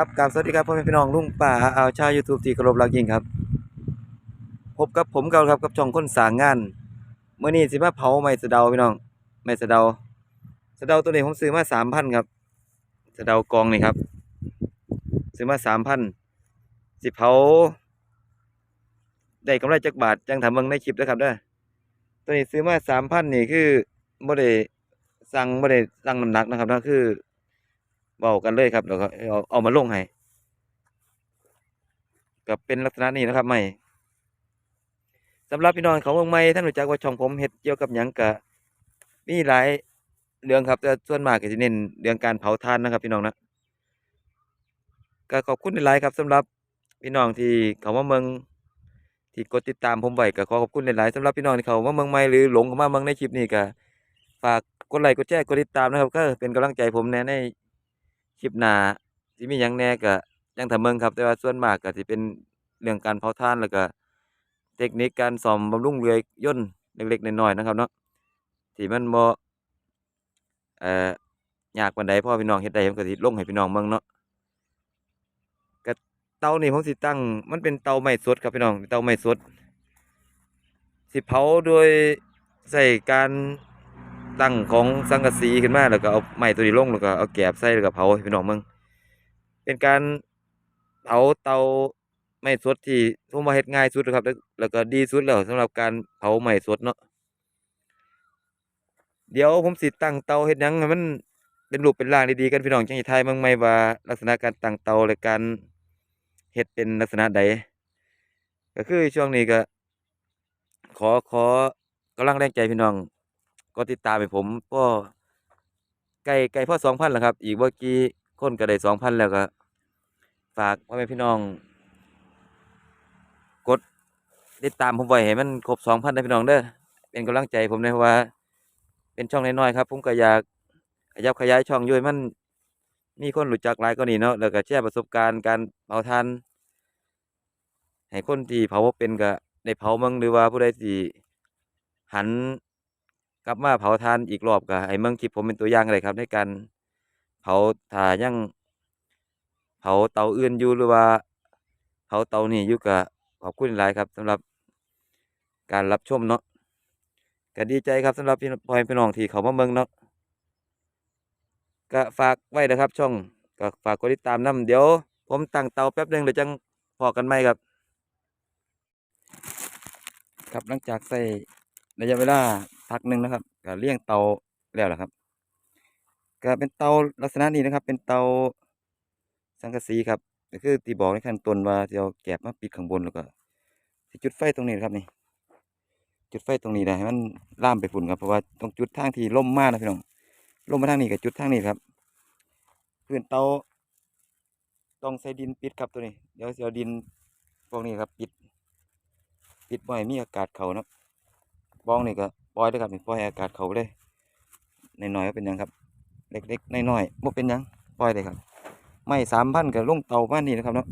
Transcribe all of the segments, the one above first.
ครับกราบสวัสดีครับพ่อแม่พี่น้องลุงป่าเอาชาวยูทูบที่เคารพรักยิ่งครับ พบกับผมเก่าครับกับช่องค้นสางงานเมื่อนี้สิมาเผาไม้สะเดาพี่น้องไม้สะเดาสะเดาตัวนี้ผมซื้อมาสามพันครับสะเดากองนี่ครับ ซื้อมาสามพันสิเผาได้กำไรจักบาทจังทำเบิ่งในคลิปนะครับเด้อตัวนี้ซื้อมาสามพันนี่คือบ่ได้สั่งบ่ได้สั่งน้ำหนักนะครับนั่นคือ เว้ากันเลยครับแล้วก็เอาเอามาลงให้ก็เป็นลักษณะนี้นะครับใหม่สำหรับพี่น้องเขาเมืองใหม่ท่านรู้จักว่าช่องผมเฮ็ดเกี่ยวกับหยังก็มีหลายเรื่องครับแต่ส่วนมากก็สิเน้นเรื่องการเผาถ่านนะครับ พี่น้องนะก็ขอบคุณหลายครับสำหรับพี่น้องที่เขามาเมืองที่กดติดตามผมไว้ก็ขอขอบคุณหลายๆสำหรับพี่น้องที่เขามาเมืองใหม่หรือหลงเข้ามาเมืองในคลิปนี้ก็ฝากกดไลค์กดแชร์กดติดตามนะครับ ก็เป็นกำลังใจผมแน่ใน คลิปหน้าสิมีหยังแหน่ก็ยังถ้าเบิ่งครับ แต่ว่าส่วนมากก็สิเป็นเรื่องการเผาถ่านแล้วก็ เทคนิคการซ่อมบำรุงเรือย่นต์เล็กๆน้อยๆนะครับเนาะที่มันบ่เอ่อยากปานใดพ่อพี่น้องเฮ็ดได้ผมก็สิลงให้พี่น้องเบิ่งเนาะก็เตานี่ผมสิตั้ง มันเป็นเตาไม้สดครับพี่น้องเตาไม้สด สิเผาโดยใช้การ ตั้งของสังกะสีขึ้นมาแล้วก็เอาไม้ตัวนี้ลงแล้วก็เอาแกบใส่แล้วก็เผาพี่น้องเบิ่งเป็นการเผาเตาไม้สดที่ผมว่าเฮ็ดง่ายสุดครับ แล้วก็ดีสุดแล้วสำหรับการเผาไม้สดเนาะเดี๋ยวผมสิตั้งเตาเฮ็ดหยังให้มันเป็นรูปเป็นร่างดีๆกันพี่น้องจังสิทายเบิ่งใหม่ว่าลักษณะการตั้งเตาและการเฮ็ดเป็นลักษณะใดก็คือช่วงนี้ก็ ขอขอกำลังแรงใจพี่น้อง กดติดตามให้ผมก็ใกล้ใกล้พอ2,000แล้วครับ อีกบ่กี่คนก็ได้2,000แล้วก็ฝากพ่อแม่พี่น้อง กดติดตามผมไว้ให้มันครบ2,000นะพี่น้องเด้อเป็นกำลังใจผมด้วยเพราะว่า เป็นช่องน้อยๆครับ ผมก็อยากขยับขยายช่องยู่ให้มันมีคนรู้จักหลายกว่านี้เนาะแล้วก็แชร์ประสบการณ์การเผาถ่านให้คนที่เผาบ่เป็นก็ได้เผามั่งหรือว่าผู้ใดที่หัน กลับมาเผาถ่านอีกรอบก็ให้เบิ่งคลิปผมเป็นตัวอย่างก็ได้ครับ ในการเผาถ้ายังเผาเตาอื่นอยู่หรือว่าเผาเตานี้อยู่ก็ขอบคุณหลายครับสำหรับการรับชมเนาะก็ดีใจครับสำหรับพี่พ่อแม่พี่น้องที่เขามาเบิ่งเนาะก็ฝากไว้นะครับ ช่องก็ฝากกดติดตามน้ำเดี๋ยว ผมตั้งเตาแป๊บหนึงเดี๋ยวจังพอกันใหมครับ ครับหลังจากใช้ระยะเวลา พักหนึ่งนะครับก็เลี่ยงเตาแล้วล่ะครับ ก็เป็นเตาลักษณะนี้นะครับ เป็นเตาสังกะสีครับก็คือที่บอกในขั้นต้นว่าจะเอาแกบมาปิดข้างบนแล้วก็จุดไฟตรงนี้นะครับนี่ จุดไฟตรงนี้ได้ให้มันล่ามไปฝุ่นครับเพราะว่าต้องจุดทางที่ล่มมากนะพี่น้องล่มมาทางนี้กับจุดทางนี้ครับพื้นเตาต้องใส่ดินปิดครับตัวนี้ เดี๋ยวจะเอาดินพวกนี้ครับ ปิด ปิดบ่ให้มีอากาศเขานะบ้องนี่ก็ ล่อยได้ครับนี่ปล่อยอากาศเขาเลยน้อยๆก็เป็นยังครับ เล็กๆน้อยๆบ่เป็นยังปล่อยเลยครับ ไม้สามพันกับลุงเตาบ้านนี้นะครับเนาะ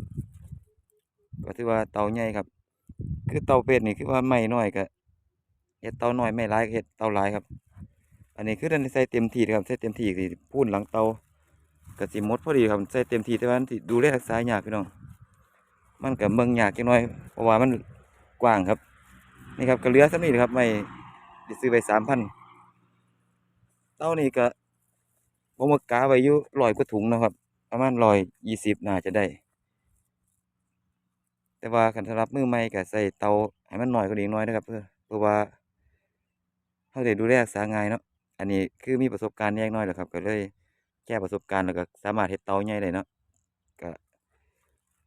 ก็ถือว่าเตาใหญ่ครับ คือเตาเป็ดนี่คือว่าไม้น้อยก็เฮ็ดเตาน้อยไม่หลายก็เฮ็ดเตาหลายครับ อันนี้คือดันใส่เต็มที่ครับใส่เต็มที่สิพูนหลังเตาก็สิมดพอดีครับใส่เต็มที่แต่ว่ามันสิดูแลรักษายากพี่น้อง มันก็เมืองยากจังน้อยเพราะว่ามันกว้างครับ นี่ครับก็เลือส่ำนี้นะครับไม่ ได้ซื้อไป3,000เตานี่ก็ผมก็กะไว้อยู่100กว่าถุงนะครับ ประมาณ120น่าจะได้ แต่ว่าคันสำหรับมือใหม่ก็ใส่เตาให้มันหน้อยกว่านี้อีกหน่อยนะครับ เพื่อเพราะว่าเราได้ดูแลรักษาง่ายเนาะอันนี้คือมีประสบการณ์แยกน้อยแหล้วครับ ก็เลยแชร์ประสบการณ์แล้วก็สามารถเฮ็ดเตาใหญ่ได้เนาะก็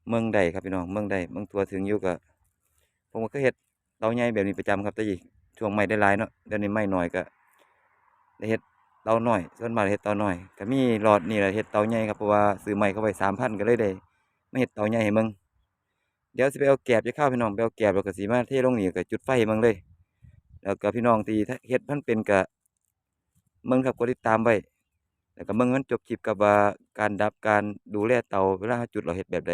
เมืองใดครับพี่น้องเมืองใดเมืองทั่วถึงอยู่ก็ผมก็เคยเฮ็ดเตาใหญ่แบบนี้ประจำครับแต่อี ช่วงใหม่ได้หลายเนาะเดี๋ยวนี้ใหม่น้อยก็ได้เฮ็ดเตาหน้อยส่วนมากเฮ็ดเตาหน้อยก็มีหลอดนี่แหละเฮ็ดเตาใหญ่ครับเพราะว่าซื้อใหม่เข้าไป3,000ก็เลยได้ไมาเฮ็ดเตาใหญ่ให้เบิ่งเดี๋ยวสิไปเอาแกบจะข้าวพี่น้องไปเอาแกบแล้วก็สิมาเทลงนี่ก็จุดไฟให้เบิ่งเลย แล้วก็พี่น้องที่เฮ็ดมันเป็นก็เบิ่งครับกดติดตามไว้แล้วก็เบิ่งมันจบคลิปกับว่าการดับการดูแลเตาเวลาเราจุดเราเฮ็ดแบบใด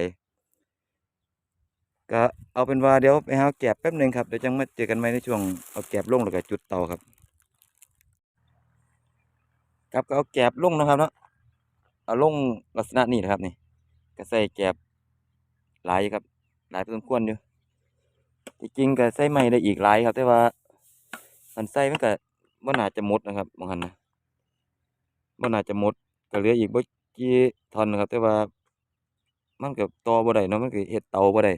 ก็เอาเป็นว่าเดี๋ยวไปหาแกบแป๊บหนึ่งครับเดี๋ยวจังมาเจอกันใหมในช่วงเอาแกบลงแล้วก็จุดเตาครับครับก็เอาแกบลงนะครับเนาะเอาลงลักษณะนี้นะครับนี่ก็ใส่แกบหลายครับ หลายพอสมควรอยู่ที่จริงก็ใส่ไม้ได้อีกหลายครับ แต่ว่ามันใส่มันก็บ่น่าจะหมดนะครับบางหันนะบ่น่าจะหมดก็เหลืออีกบ่กี่ท่อนนะครับ แต่ว่ามันก็ต่อบ่ได้เนาะมันก็เฮ็ดเตาบ่ได้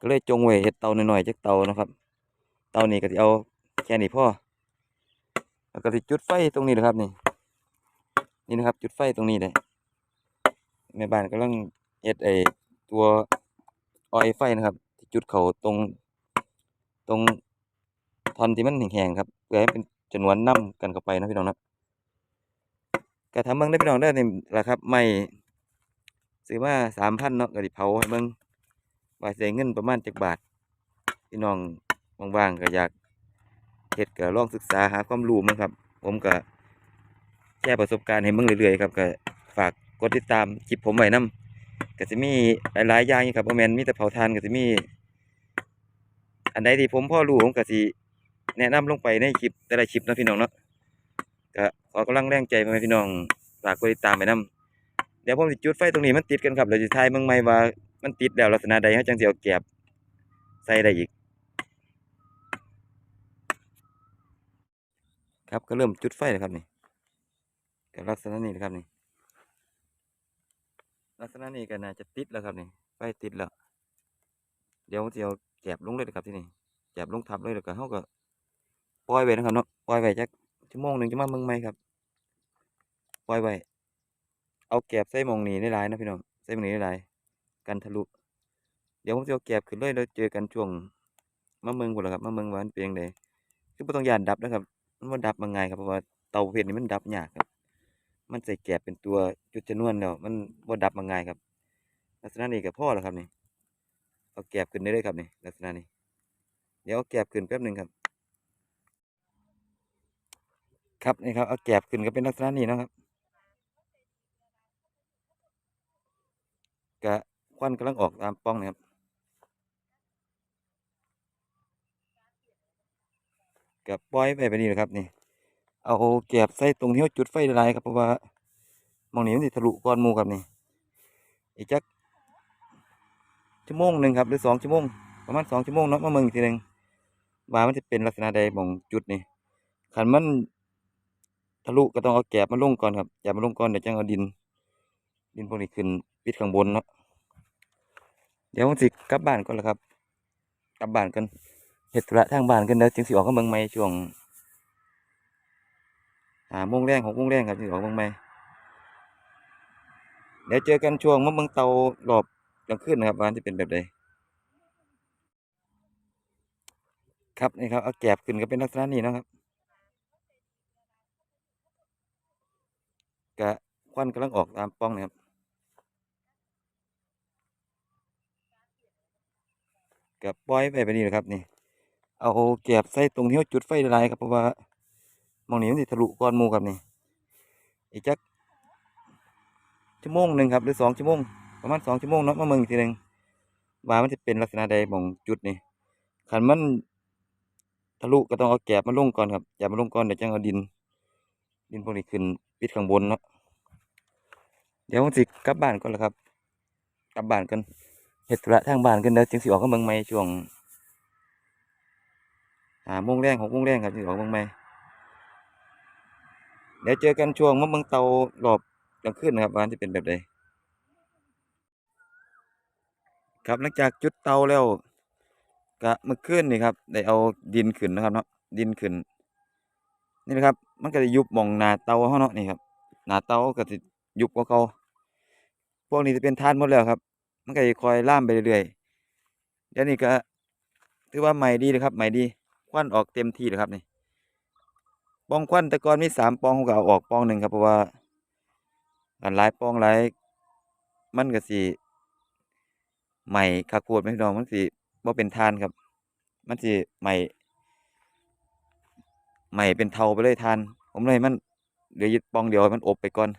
ก็เลยจงไว้เฮ็ดเตาหน้อยๆจักเตานะครับ เตานี้ก็สิเอาแค่นี้พ่อแล้วก็สิจุดไฟตรงนี้นะครับนี่นี่นะครับ จุดไฟตรงนี้เลยแม่บ้านกำลังเฮ็ดไอตัวออยไฟนะครับจุดเขาตรง ตรงท่อนที่มันแห้งๆครับเพื่อให้เป็นจนวนนํกันเข้าไปนะพี่น้องนะก็ทำเบิ่งได้พี่น้องได้อนี่ล่ะครับไม้ซื้อมา3,000เนาะก็สิเผาให้เบิ่ง ว่าสิได้เงินประมาณจักบาทพี่น้องว่างๆก็อยากเฮ็ดก็ลองศึกษาหาความรู้มั้งครับ ผมก็แชร์ประสบการณ์ให้เบิ่งเรื่อยๆครับก็ฝากกดติดตามคลิปผมไว้นํก็สิมีหลายๆอย่างครับบ่แมนมีแต่เผาถ่านก็สิมี อันใดที่ผมพ่อรู้ผมก็สิแนะนำลงไปในคลิปแต่ละคลิปนะพี่น้องเนาะก็ขอกำลังแรงใจพี่น้องฝากกดติดตามไว้นํเดี๋ยวผมสิจุดไฟตรงนี้มันติดกันครับเดี๋ยวสิถ่ายเบิ่งใหม่ว่า มันติดแล้วลักษณะใดเฮาจังสิเอาแกบใส่ได้อีก ครับก็เริ่มจุดไฟแล้วครับนี่ก็ลักษณะนี้นะครับนี่ ลักษณะนี้ก็น่าจะติดแล้วครับนี่ไฟติดแล้ว เดี๋ยวผมจะเอาแกบลงเลยนะครับที่นี่แกบลงทับเลยแล้วก็เขาก็ปล่อยไว้นะครับเนาะปล่อยไว้จักชั่วโมงหนึ่งจะมาเมืองใหมครับปล่อยไว้เอาแกบใส่มองนี้ได้หลายนะพี่น้องใส่มองนี้ได้หลาย กันทะลุ เดี๋ยวผมจะเอาแกบขึ้นเลยแล้วเจอกันช่วงมาเมืองพุ่นละครับมาเมืองหวานเปียงใดคือบ่ต้องยานดับนะครับ มันดับมาง่ายครับเพราะว่าเตาประเภทนี้มันดับยากครับ มันใส่แกบเป็นตัวจุดชนวนแล้วมันบ่ดับมาง่ายครับ ลักษณะนี้ก็พอแล้วครับนี่เอาแกบขึ้นได้เลยครับนี่ลักษณะนี้ เดี๋ยวเอาแกบขึ้นแป๊บหนึ่งครับครับนี่ครับเอาแกบขึ้นก็เป็นลักษณะนี้นะครับกะ ควันกำลังออกตามปล่องนะครับกับปล่อยไปแบบนี้นะครับนี่ เอาแกบใส่ตรงที่เราจุดไฟละลายครับเพราะว่ามองนี้มันสิทะลุก้อนมูครับนี่อีกจักชั่วโมงหนึ่งครับหรือสองชั่วโมงประมาณสองชั่วโมงเนาะมาเมืองอีกทีหนึ่งว่ามันจะเป็นลักษณะใดหมองจุดนี่ขันมันทะลุก็ต้องเอาแกบมาลงก่อนครับแกบมาลงก่อนเดี๋ยวจังเอาดิน ดินพวกนี้ขึ้นปิดข้างบนเนาะ ดี๋ยวผมสิกลับบ้านก่อนละครับ กลับบ้านกันเฮ็ดธุระทางบ้านกันเดี๋ยวจึงสิออกกับเมืองใหม่ช่วงหาโมงแรงหกโมงแรงครับจึงออกเมืองใหม่เดี๋ยวเจอกันช่วงมะเมืองเตารอบกลางคืนนะครับว่าจะเป็นแบบใดครับนี่ครับเอาแกบขึ้นก็เป็นลักษณะนี้นะครับกะควันกำลังออกตามปล่องนะครับ กับปล่อยไปแบบนี้นะครับนี่ เอาแกบใส่ตรงที่เราจุดไฟละลายครับเพราะว่ามองนี้มันสิทะลุก้อนมูครับนี่อีกจักชั่วโมงหนึ่งครับหรือสองชั่วโมงประมาณสองชั่วโมงเนาะมาเมืองอีกทีหนึ่งว่ามันจะเป็นลักษณะใดหมองจุดนี่ขันมันทะลุก็ต้องเอาแกบมาลงก่อนครับแกบมาลงก่อนเดี๋ยวจังเอาดิน ดินพวกนี้ขึ้นปิดข้างบนเนาะเดี๋ยวผมสิกลับบ้านก่อนละครับ กลับบ้านกัน เฮ็ดธุระทางบ้านกันเดี๋ยวจึงสิออกกับเมืองใหม่ช่วงหาโมงแรงหกโมงแรงครับจึงสิออกเมืองใหม่เดี๋ยวเจอกันช่วงมะเมืองเตารอบกลางคืนนะครับว่าจะเป็นแบบใดครับหลังจากจุดเตาแล้วก็เมื่อคืนนี่ครับได้เอาดินขึ้นนะครับเนาะดินขึ้น นี่นะครับ มันก็จะยุบมองหน้าเตาเฮาเนาะนี่ครับหน้าเตาก็จะยุบกว่าเก่าพวกนี้จะเป็นทานหมดแล้วครับ มันก็จะคอยล่ามไปเรื่อยๆเดี๋ยวนี้ก็ถือว่าใหม่ดีเลยครับ ใหม่ดีควันออกเต็มที่เลยครับนี่ปองควันแต่ก่อนมีสามปองผมก็เอาออกปองหนึ่งครับเพราะว่าหลายปองหลายมันก็สิใหม่คักโพดแม่พี่น้องมันสิบ่เป็นทานครับ มันสิใหม่ ใหม่เป็นเทาไปเลยทาน ผมเลยมันเหลืออยู่ปองเดี๋ยวมันอบไปก่อน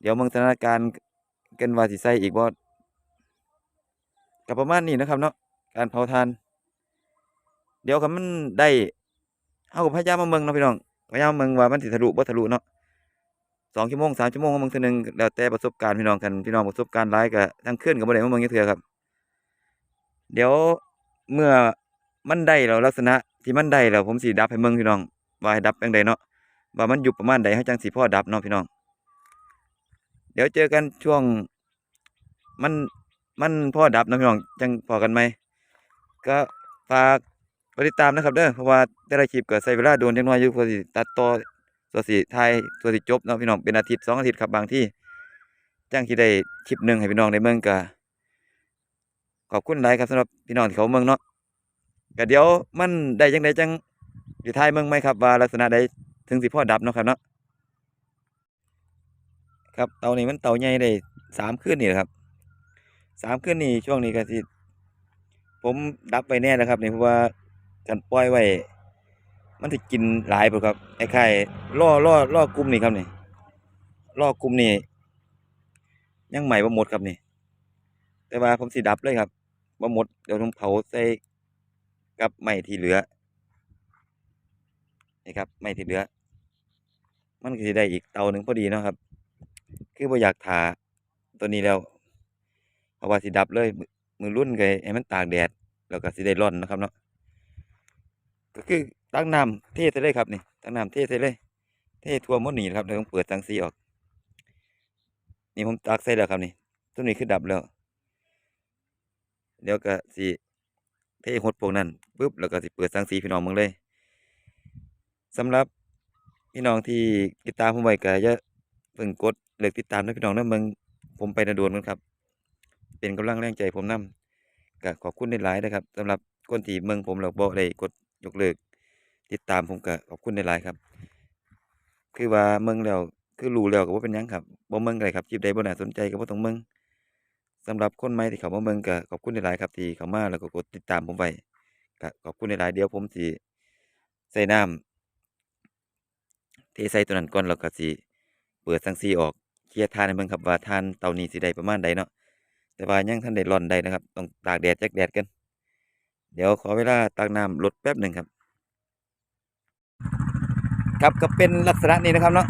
เดี๋ยวมืองสถานการณ์ กันว่าสิใส่อีกบ่ก็ประมาณนี้นะครับเนาะการเผาทาน เดี๋ยวคันมันได้เฮาก็พยายามาเมืองเนาะพี่น้องพยายามาเมืองว่ามันสิทะลุบ่ทะลุเนาะสองชั่วโมงสามชั่วโมงของมึงเทื่อหนึงแล้วแต่ประสบการณ์พี่น้องกันพี่น้องประสบการณ์หลายก็ทั้งคืนก็บ่ได้มาเบิ่งจักเทื่อครับ เดี๋ยวเมื่อมันได้แล้วลักษณะที่มันได้แล้วผมสิดับให้เบิ่งพี่น้องว่าให้ดับจังไดเนาะว่ามันอยู่ประมาณใดเฮาจังสิพอดับเนาะพี่น้อง ดี๋ยวเจอกันช่วง มันมันพ่อดับเนาะพี่น้องจังพอกันไหมก็ฝากกดติดตามนะครับเด้อเพราะว่าแต่ละคลิปก็ใช้เวลาโดนจักน่อยอยู่กว่าสิตัดต่อตัวสิถ่ายตัวสิจบเนาะพี่น้องเป็นอาทิตย์สองอาทิตย์ครับบางที่จังสิได้คลิปหนึ่งให้พี่น้องได้เบิ่งก็ขอบคุณหลายครับสำหรับพี่น้องที่เขาเมืองเนาะก็เดี๋ยวมันได้จังไดจังสิถ่ายเมืองไหมครับว่าลักษณะใดถึงสิพ่อดับเนาะครับเนาะ ครับเตานี้มันเตาใหญ่ได้สามคืนนี่แหละครับสามคืนนี่ช่วงนี้ก็สิผมดับไปแน่นะครับนี่เพราะว่ากันปล่อยไว้ มันสิกินหลายพุ่นครับไอ้ไข่ล่อล่อล่อกลุ่มนี่ครับนี่ล่อกลุ่มนี่ยังใหม่บ่หมดครับนี่ แต่ว่าผมสิดับเลยครับบ่หมดเดี๋ยวผมเผาใส่กับไม้ที่เหลือนี่ครับไม้ที่เหลือ มันก็สิได้อีกเตาหนึ่งพอดีเนาะครับ คือบ่อยากถ่าตัวนี้แล้วเพราะว่าสิดับเลยมือรุ่นก็ให้มันตากแดด แล้วก็สิได้ร่อนนะครับเนาะก็คือตักน้ำเทใส่เลยครับนี่ตักน้ำเทใส่เลย เททั่วหมดนี่ครับเดี๋ยวผมเปิดสังสีออก นี่ผมตักใส่แล้วครับนี่ตัวนี้คือดับแล้วเดี๋ยวก็สิเทหดพวกนั้นปุ๊บแล้วก็สิเปิดสังสีพี่น้องมึงเลยสำหรับพี่น้องที่ติดตามผมไว้ก็อย่า เพิ่งกดเลิกติดตามนะพี่น้องนะเมืองผมไปนะโดนกันครับ เป็นกำลังแรงใจผมนํก็ขอบคุณหลายๆนะครับสำหรับคนที่เมืองผมแล้วบ่ได้กดยกเลิก ติดตามผมก็ขอบคุณหลายๆครับ คือว่าเมืองแล้วคือรู้แล้วก็บ่าเป็นยังครับบ่เมืองก็ได้ครับคลิปใดบ่น่าสนใจก็บ่ต้องเมืองสำหรับคนใหม่ที่เขามาเมืองก็ขอบคุณหลายๆครับที่เขามาแล้วก็กดติดตามผมไว้ก็ขอบคุณหลายๆเดี๋ยวผมสิใส่น้ำเทใส่ตัวนั้นก่อนแล้วก็สิ ปิดสังสีออกเคลียร์ทานให้เบิ่งครับว่าทานเตานี้สิได้ประมาณใดเนาะแต่ว่ายังทันได้ร่อนได้นะครับ ต้องตากแดดจักแดดกัน เดี๋ยวขอเวลาตักน้ำลดแป๊บหนึ่งครับ ครับก็เป็นลักษณะนี้นะครับเนาะ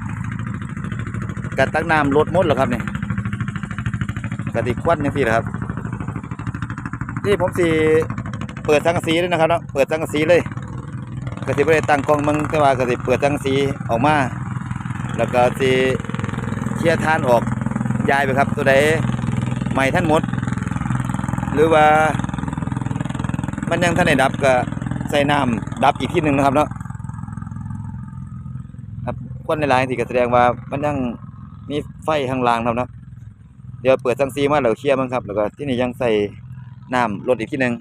กตักน้ำลดมดแล้วครับเนี่ยกติควันอย่างที่แหละครับที่ผมสีเปิดสังกะสีเลยนะครับเนาะเปิดสังกะสีเลยกติบริตั้งกองมึงแต่ว่ากติเปิดสังกะสีออกมา แล้วก็สี เคลียร์ทานออกยายไปครับ ตัวใดใหม่ท่านหมด หรือว่า มันยังท่านได้ดับก็ใส่น้ำดับอีกที่หนึ่งนะครับเนาะครับควันในลายที่ก็แสดงว่ามันยังมีไฟข้างล่างครับเนาะเดี๋ยวเปิดสังซีมาแล้วเคลียร์มันครับ แล้วก็ที่นี่ยังใส่น้ำลดอีกที่หนึ่ง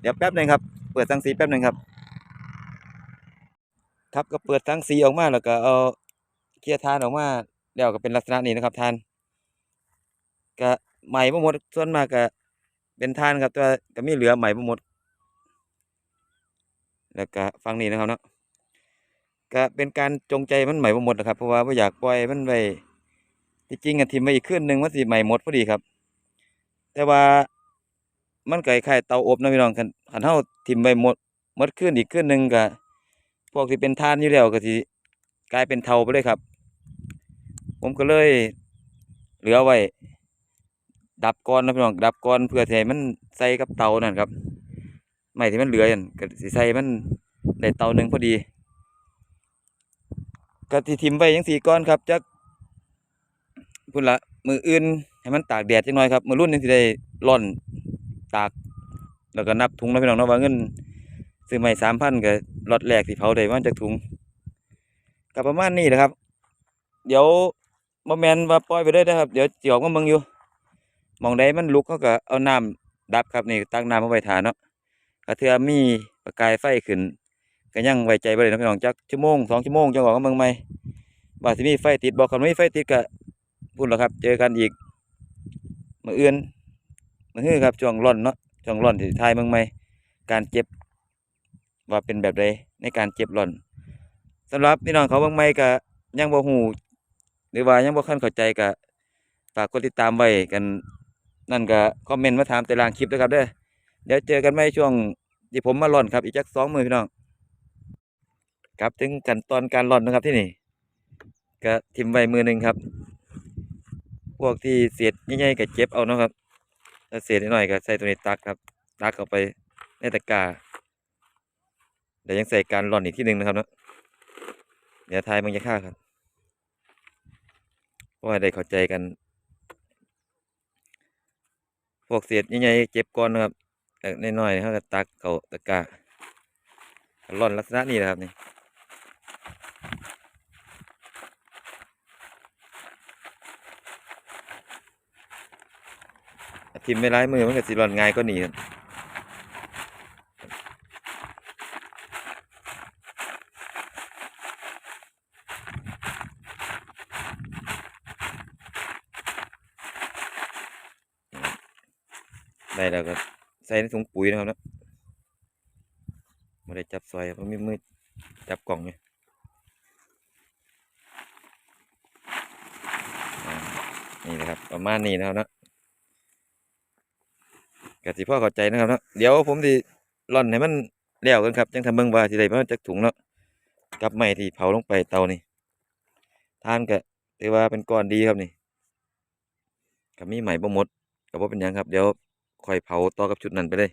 เดี๋ยวแป๊บหนึ่งครับ เปิดสังสีแป๊บหนึ่งครับ ครับก็เปิดสังสีออกมาแล้วก็เอา ลียร์ทานออกมาแล้วก็เป็นลักษณะนี้นะครับทานก็ไหม้บ่หมดส่วนมากก็เป็นทานครับต่ว่าก็มีเหลือไหม้บ่หมดแล้วก็ฟังนี้นะครับเนาะก็เป็นการจงใจมันใหม่หมดนะครับเพราะว่าบ่อยากปล่อยมันไว้ที่จริงอะทิ่มไว้อีกคืนหนึงมันสิใหม่หมดพอดีครับ แต่ว่ามันก็คล้ายๆเตาอบนะพี่น้องคันคันเฮาทิ่มไว้หมดหมดคืนอีกคืนหนึงก็พวกที่เป็นถ่านอยู่แล้วก็สิกลายเป็นเตาไปเลยครับ ผมก็เลยเหลือไว้ ดับก่อนนะพี่น้องดับก่อนเพื่อให้มันใส่กับเตานั่นครับไม้ที่มันเหลือนั่นก็สิใส่มันได้เตาหนึงพอดีก็สิทิ่มไว้จังซี่ก่อนครับจักพุ่นละมืออื่นให้มันตากแดดจักหน่อยครับมือรุ่นจังสิได้ร่อนตากแล้วก็นับถุงนะพี่น้องเนาะว่าเงินซื้อไม้3,000ก็ล็อตแรกที่เผาได้ประมาจักถุงก็ประมาณนี้แหละครับ เดี๋ยว บ่แมนว่าปล่อยไปเลยนะครับ เดี๋ยวสิออกมาเบิ่งอยู่มองใดมันลุกเขาก็เอาน้ำดับครับนี่ตักน้ำมาไว้ท่าเนาะก็เทือมีประกายไฟขึ้นก็ยังไว้ใจบ่ได้เนะพี่น้องจักชั่วโมงสองชั่วโมงจังออกมาเมืองใหม่ว่าสิมีไฟติดบ่คันมีไฟติดก็พุ่นล่ะครับ เจอกันอีกมื้ออื่นมือฮื้อครับช่วงร้อนเนาะช่วงร้อนที่ถ่ายเมืองใหม่การเจ็บ ว่าเป็นแบบใดในการเจ็บร้อนสำหรับพี่น้องเขาเมืองใหม่ก็ยังบ่ฮู้ห รือว่ายังบ่คันเข้าใจก็ฝากกดติดตามไว้กันนั่นก็คอมเมนต์มาถามแต่ลางคลิปด้วยครับเด้อเดี๋ยวเจอกันใหม่ช่วงที่ผมมาร้อนครับอีกจักสองมือพี่น้องครับถึงขั้นตอนการร่อนนะครับที่นี่ก็ทิมไว้มือหนึ่งครับ พวกที่เศษใหญ่ๆก็เจ็บเอาเนาะครับถ้าเศษน้อยก็ใส่ตัวนี้ตักครับ ตักเข้าไปในตะกร้าเดี๋ยวยังใส่การร่อนอีกที่หนึ่งนะครับเนาะเดี๋ยวทายมันจะฆ่าครับเพราะ ว่าได้เข้าใจกัน พวกเศษใหญ่ๆเจ็บก่อนนะครับแต่น้อยๆเขาก็ตักเขาตะกร้าร่อนลักษณะนี้นะครับนี่ทิมไม่ร้ายมือมันก็สิร่อนง่ายก็หนีครับ แล้วก็ใส่ในถุงปุ๋ยนะครับนะไม่ได้จับซอยเพราะมีมือจับกล่องเนี่ยนี่นะครับประมาณนี้นะครับนะกสิพ่อเข้าใจนะครับนะเดี๋ยวผมสิร่อนให้มันแล้วกันครับจังทำเบิ่งว่าสิได้ปรมาจักถุงเนาะกับไม้ที่เผาลงไปเตานี่ทานก็ถือว่าเป็นก้อนดีครับนี่ก็มีไหม่บ่หมดก็บ่เป็นยังครับเดี๋ยว ค่อยเผาต่อกับชุดนั้นไปเลย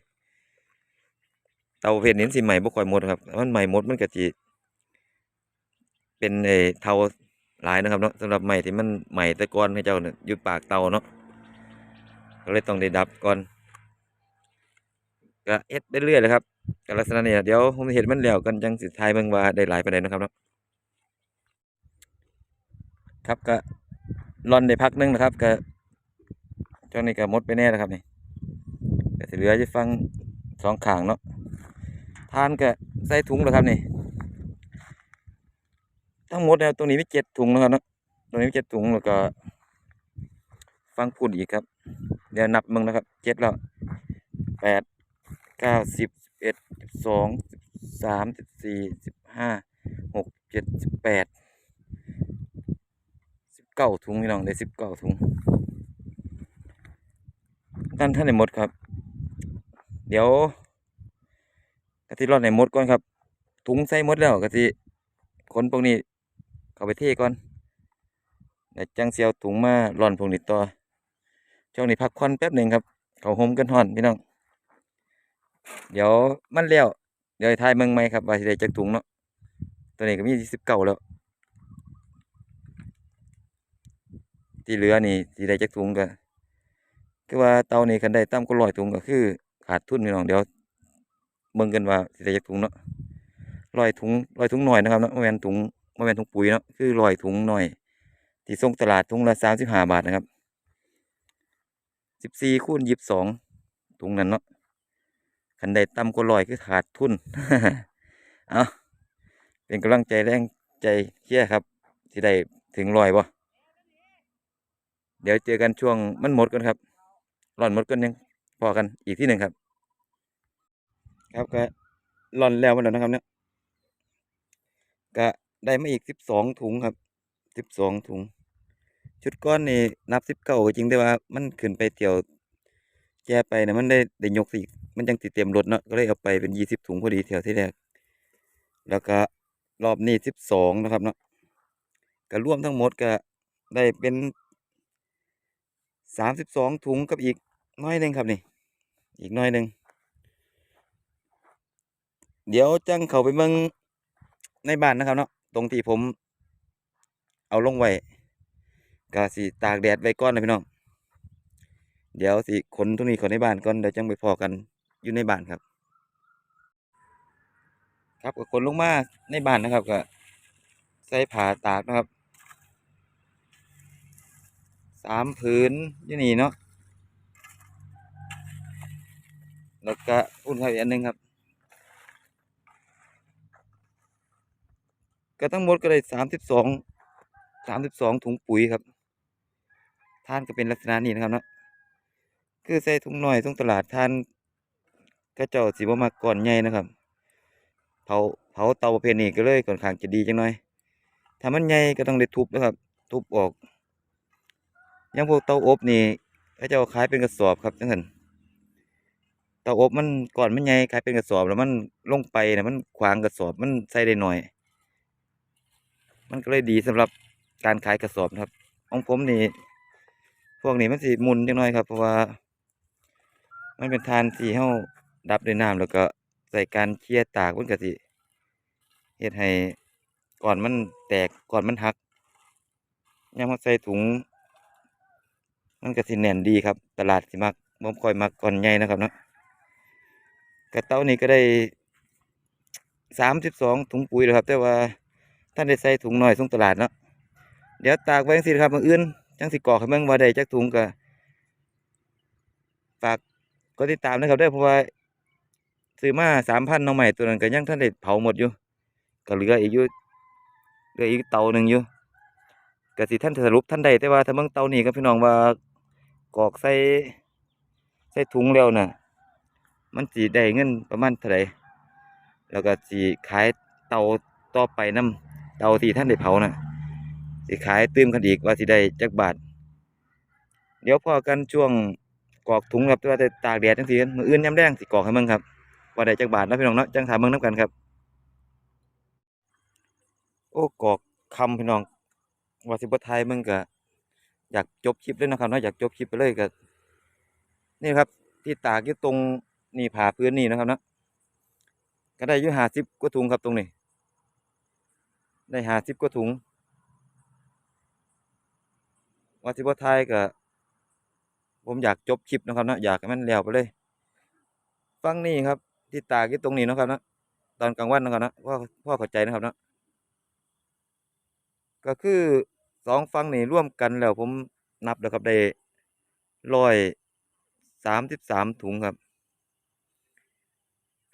เตาปรเพศนี้สิไหม่บ่ค่อยหมดครับมันไหม่หมดมันก็สิเป็นไอ้เตาหลายนะครับเนาะสำหรับไหมที่มันไหมแต่ก่อนให้เจ้าเนี่ยยู่ปากเตาเนาะก็เลยต้องได้ดับก่อนก็เอ็ดได้เรื่อยเลยครับก็ลักษณะนี้ล่ะเดี๋ยวผมเห็นมันแล้วกันจังสิทายเบิ่งว่าได้หลายปานใดเนะครับเนาะครับก็รอนได้พักหนึงนะครับก็ช่วงนี้ก็หมดไปแน่แล้วครับนี่ ก็สิเหลืออยู่ฟังสองข้างเนาะทานก็ใส่ถุงแล้วครับนี่ ทั้งหมดแล้วตรงนี้มีเจ็ดถุงนะครับเนาะตรงนี้มีเจ็ดถุงแล้วก็ฟังพูดอีกครับ เดี๋ยวนับมึงนะครับเจ็ดแล้วแปดเก้าสิบสิบเอ็ดสิบสองสิบสามสิบสี่สิบห้าหกเจ็ดสิบแปดสิบเก้าถุงพี่น้องได้สิบเก้าถุงท่านท่านในหมดครับ เดี๋ยวกะทิรอดในมดก่อนครับ ถุงใส่มดแล้วกะทิคนพวกนี้ เข้าไปเทก่อนเดี๋ยวจังเสียวถุงมาร่อนพวกนี้ต่อช่วงนี้พักควันแป๊บหนึ่งครับเขาโฮมกันห่อนพี่น้อง เดี๋ยวมันแล้วเดี๋ยวทายเมืองใหม่ครับว่าสิได้จักถุงเนาะตัวนี้ก็มีสิบเก้าแล้ว ที่เหลือนี่สิได้จักถุงก็คือว่าเตานี่คันได้ต่ำกว่าร้อยถุงก็คือ ขาดทุนพี่น้องเดี๋ยวเบิ่งกันว่าสิได้จักถุงเนาะร้อยถุงร้อยถุงหน่อยนะครับเนาะแมนถุงแมนถุงปุ๋ยเนาะคือร้อยถุงหน่อยที่ส่งตลาดถุงละสามสิบห้าบาทนะครับสิบสี่คูณยี่สิบสองถุงนั้นเนาะคันใดต่ำกว่าร้อยคือขาดทุนเอาเป็นกำลังใจแรงใจเชียครับที่ได้ถึงร้อยบ่เดี๋ยวเจอกันช่วงมันหมดกันครับร่อนหมดกันยัง พอกันอีกที่หนึ่งครับ ครับก็ร่อนแล้วมันแล้วนะครับเนี่ยก็ได้มาอีกสิบสองถุงครับสิบสองถุง ชุดก้อนนี่นับสิบเก้าจริงแต่ว่ามันขึ้นไปเที่ยวแก่ไปนะมันได้ได้ยกสิมันจังติดเต็มรถเนาะก็เลยเอาไปเป็นยี่สิบถุงพอดีแถวที่แรกแล้วก็รอบนี้สิบสองนะครับเนาะก็รวมทั้งหมดก็ได้เป็นสามสิบสองถุงกับอีก น้อยหนึ่งครับนี่ อีกน้อยหนึ่งเดี๋ยวจังเข้าไปเบิ่งในบ้านนะครับเนาะตรงที่ผม เอาลงไว้ก็สิตากแดดไว้ก่อนนะพี่น้องเดี๋ยวสิขนตรงนี้ขนในบ้านก่อนเดี๋ยวจังไปพอกันอยู่ในบ้านครับ ครับก็ขนลงมาในบ้านนะครับก็ใส่ผ้าตากนะครับสามผืนอยู่นี่เนาะ แล้วก็อุ่นครับอีกอันหนึงครับ ก็ทั้งหมดก็ได้สามสิบสองสามสิบสองถุงปุ๋ยครับท่านก็เป็นลักษณะนี้นะครับเนาะคือใส่ถุงหน่อยถุงตลาดท่านก็เจ้าสีบมาก่อนใหญ่นะครับ เผาเผาเตาประเภทนี้ก็เลยค่อนขางจะดีจังหน่อยถ้ามันใหญ่ก็ต้องได้ทุบนะครับ ทุบออกยังพวกเตาอบนี่เขาเจ้าขายเป็นกระสอบครับจังซั่น เตาอบมันก่อนมันใหญ่ขายเป็นกระสอบแล้วมันลงไปนะมันขวางกระสอบมันใส่ได้หน่อย มันก็เลยดีสำหรับการขายกระสอบครับ ของผมนี่พวกนี้มันสิหมุนจังน้อยครับ เพราะว่า มันเป็นทานที่เฮาดับด้วยน้ำแล้วก็ใส่การเคี่ยตากมันก็สิเฮ็ดให้ก่อนมันแตกก่อนมันหักยามเราใส่ถุง มันก็สิแน่นดีครับ ตลาดสิมักบ่ค่อยมักก่อนใหญ่นะครับเนาะ กระเต้านี่ก็ได้สามสิบสองถุงปุ๋ยแล้วครับ แต่ว่าท่านได้ใส่ถุงหน้อยส่งตลาดเนาะเดี๋ยวตากไว้จังซี่ครับมื้ออื่นจังสิกอกให้เบิ่งว่าได้จักถุงก็ฝากกดติดตามนะครับเด้เพราะว่าซื้อมา3,000หน่อไม้ตัวนั้นก็ยังทันได้เผาหมดอยู่ก็เหลืออีกอยู่เหลืออีกเตาหนึงอยู่ก็สิทันสรุปทันใดแต่ว่าถ้าเบิ่งเตานี้ครับพี่น้องว่ากอกใส่ใส่ถุงแล้วน่ะ มันสิได้เงินประมาณเท่าใดแล้วก็สิขายเตาต่อไปนำเตาที่ท่านได้เผาน่ะสิขายตื้มกันอีกว่าสิได้จักบาท เดี๋ยวพอกันช่วงกอกถุงครับต่ว่าแต่ตากแดดจังซี่มื้ออื่นยามแลงสิกอกให้เบิ่งครับว่าได้จักบาทนะพี่น้องเนาะจังถามเบิ่งนํกันครับ โอ้กอกคำพี่น้องว่าสิบ่ถ่ายเบิ่งก็อยากจบคลิปเลยนะครับเนาะอยากจบคลิปไปเลยก็นี่ครับ ที่ตากอยู่ตรง นี่ผ่าพื้นนี่นะครับนะก็ได้อยู่50กว่าถุงครับตรงนี้ ได้50กว่าถุงว่าสิบ่ถ่ายก็ผมอยากจบคลิปนะครับนะอยากให้มันแล้วไปเลยฝั่งนี้ครับ ที่ตากอยู่ตรงนี้นะครับนะตอนกลางวันนะครับนะพ่อพ่อเข้าใจนะครับนะก็คือสองฝั่งนี่ร่วมกันแล้วผมนับแล้วครับได้133ถุงครับ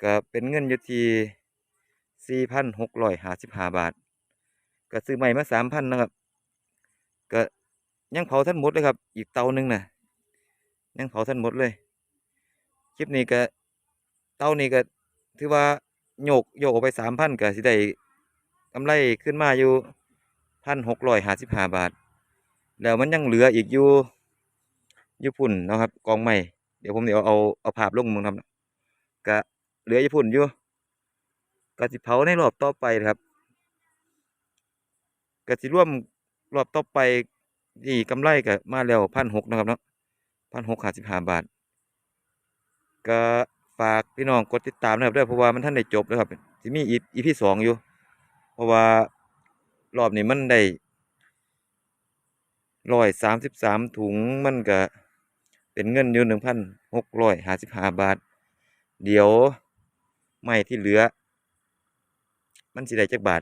ก็เป็นเงินอยู่ที่4,655 บาท ก็ซื้อใหม่มา 3,000 นะครับ ก็ยังเผาทันหมดเลยครับ อีกเตาหนึงน่ะยังเผาทันหมดเลย คลิปนี้ก็เตานี้ก็ถือว่าโยกโยกออกไป 3,000ก็สิได้กำไรขึ้นมาอยู่1,655บห้าบาท แล้วมันยังเหลืออีกอยู่อยู่พุ่นนะครับ กองไม้เดี๋ยวผมสิเอาเอาเอาภาพลงมึงครับก็ เหลืออยู่พุ่นอยู่กสิเผาในรอบต่อไปครับกสิร่วมรอบต่อไปนี่กำไรก็มาแล้ว1,600นะครับเนาะ1,655บห้าบาท ก็ฝากพี่น้องกดติดตามนะครับด้อเพราะว่ามันทันได้จบเด้อครับสิมี EP EP สองอยู่ เพราะว่ารอบนี้มันได้133ถุงมันก็เป็นเงินอยู่1,655บาท เดี๋ยว ไม้ที่เหลือ มันสิได้จักบาท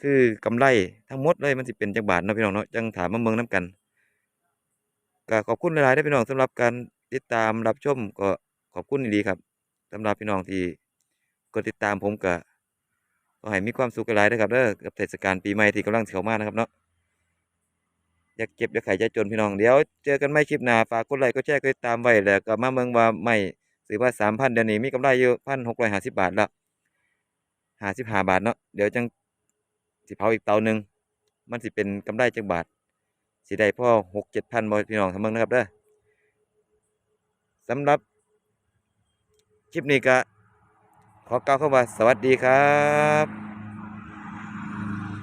คือกำไรทั้งหมดเลยมันสิเป็นจักบาทเนาะพี่น้องเนาะจังถามมาเบิ่งน้ำกันก็ขอบคุณหลายๆเด้พี่น้องสำหรับการติดตามรับชมก็ขอบคุณอีหลีครับสำหรับพี่น้องที่กดติดตามผมก็ขอให้มีความสุขหลายๆเด้อครับเด้อกับเทศกาลปีใหม่ที่กำลังเข้ามานะครับเนาะอย่าเจ็บอย่าไข้อย่าจนพี่น้องเดี๋ยวเจอกันใหม่คลิปหน้าฝากกดไลค์กดแชร์กดติดตามไว้แล้วก็มาเบิ่งว่าไม้ ถือว่าสามพันเดี๋ยวนี้มีกำไรอยู่1,650บาทแล้ว55บาบาทเนาะเดี๋ยวจังสิเผาอีกเตาหนึ่งมันสิเป็นกำไรจังบาทสิได้พ่อหกเจ็ดพันบ่พี่น้องทำเมืองนะครับเด้อสำหรับคลิปนี้ก็ขอกล่าวคำว่าสวัสดีครับ